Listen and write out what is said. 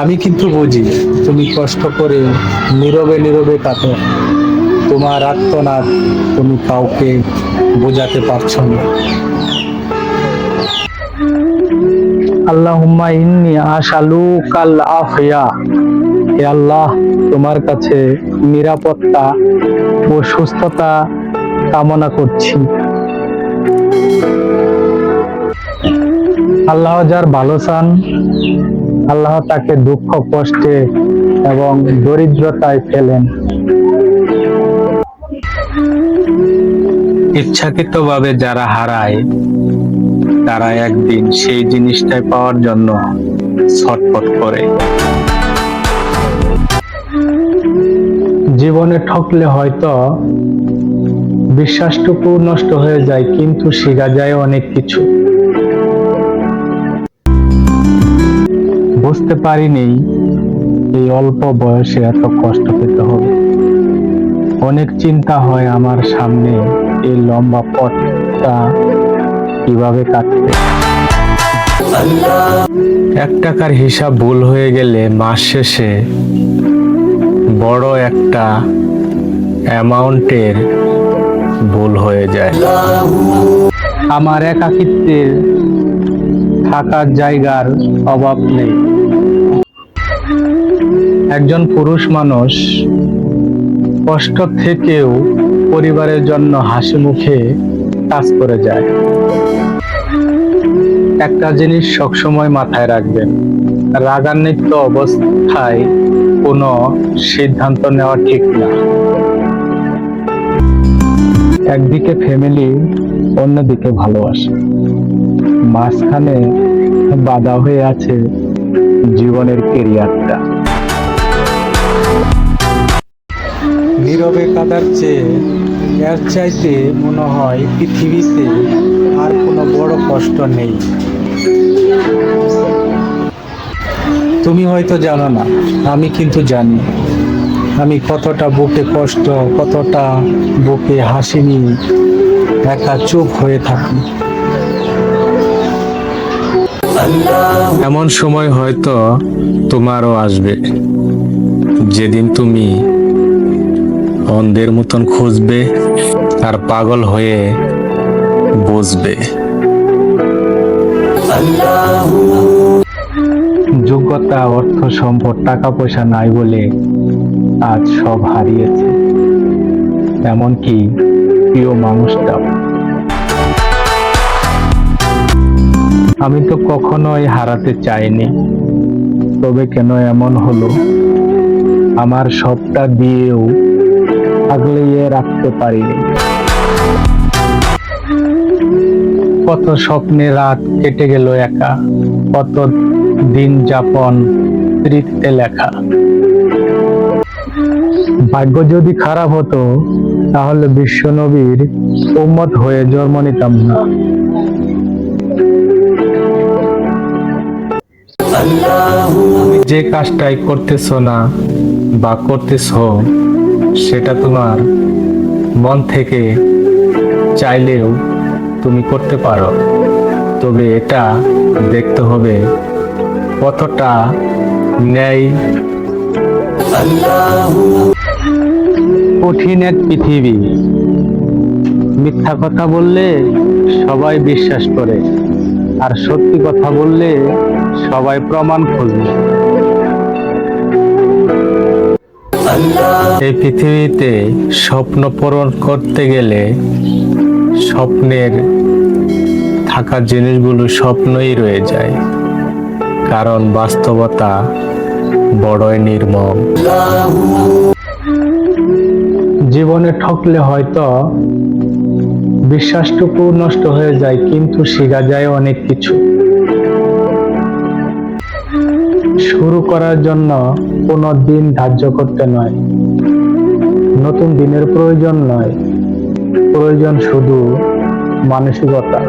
আমি কিন্তু বুঝি, তুমি কষ্ট করে নীরবে নীরবে কাটো তোমার আত্মনাদ তুমি কাউকে বোঝাতে পারছ না। আল্লাহুম্মা ইন্নি আশালু কাল আফিয়া। হে আল্লাহ, তোমার কাছে নিরাপত্তা ও সুস্থতা কামনা করছি। আল্লাহ যার ভালো চান আল্লাহ তাকে দুঃখ কষ্টে এবং দরিদ্রতায় ফেলেন। ইচ্ছাকৃতভাবে যারা হারায় তারা একদিন সেই জিনিসটাই পাওয়ার জন্য ছটফট করে। জীবনে ঠকলে হয়তো বিশ্বাসটুকু নষ্ট হয়ে যায় কিন্তু শেখা যায় অনেক কিছু। বুঝতে পারিনি এই অল্প বয়সে এত কষ্ট পেতে হবে। অনেক চিন্তা হয় আমার সামনে এই লম্বা পথটা কীভাবে কাটবে। এক টাকার হিসাব ভুল হয়ে গেলে মাস শেষে বড় একটা অ্যামাউন্টের ভুল হয়ে যায়। আমার একাকিত্বের থাকার জায়গার অভাব নেই। একজন পুরুষ মানুষ কষ্ট থেকেও পরিবারের জন্য হাসি মুখে কাজ করে যায়। একটা জিনিস সবসময় মাথায় রাখবেন, রাগান্বিত অবস্থায় কোনো সিদ্ধান্ত নেওয়া ঠিক না। একদিকে ফ্যামিলি, অন্যদিকে ভালোবাসা। মাঝখানে বাধা হয়ে আছে জীবনের কেরিয়ারটা। নীরবে কাদার চেয়ে এর চাইতে মনে হয় পৃথিবীতে আর কোনো বড় কষ্ট নেই। তুমি হয়তো জানো না, আমি কিন্তু জানি। আমি কতটা বুকে কষ্ট, কতটা বুকে হাসি একা চুপ হয়ে থাকি। এমন সময় হয়তো তোমারও আসবে। যেদিন তুমি অন্ধের মতন খুঁজবে আর পাগল হয়ে বসবে। যোগ্যতা, অর্থ, সম্পদ টাকা পয়সা নাই বলে আজ সব হারিয়েছে। এমনকি প্রিয় মানুষটাও। আমি তো কখনোই হারাতে চাইনি। তবে কেন এমন হলো? আমার সবটা দিয়েও আগলিয়ে রাখতে পারিনি। কত স্বপ্নে রাত কেটে গেল একা, কত দিন যাপন স্মৃতিতে লেখা। ভাগ্য যদি খারাপ হতো, তাহলে বিশ্বনবীর উম্মত হয়ে জন্ম নিতাম না। যে কাজটাই করতেছ না বা করতেছ, সেটা তোমার মন থেকে চাইলেও তুমি করতে পারো। তবে এটা দেখতে হবে কতটা ন্যায়। কঠিন এক পৃথিবী। মিথ্যা কথা বললে সবাই বিশ্বাস করে। আর সত্যি কথা বললে সবাই প্রমাণ খুঁজবে এই পৃথিবীতে স্বপ্ন পূরণ করতে গেলে স্বপ্নের থাকা জিনিসগুলো স্বপ্নই রয়ে যায়। কারণ বাস্তবতা বড়ই নির্মম। জীবনে ঠকলে হয়তো বিশ্বাসটুকু নষ্ট হয়ে যায়, কিন্তু শেখা যায় অনেক কিছু। শুরু করার জন্য কোনো দিন ধার্য করতে নয়। নতুন দিনের প্রয়োজন নয়। প্রয়োজন শুধু মানসিকতা।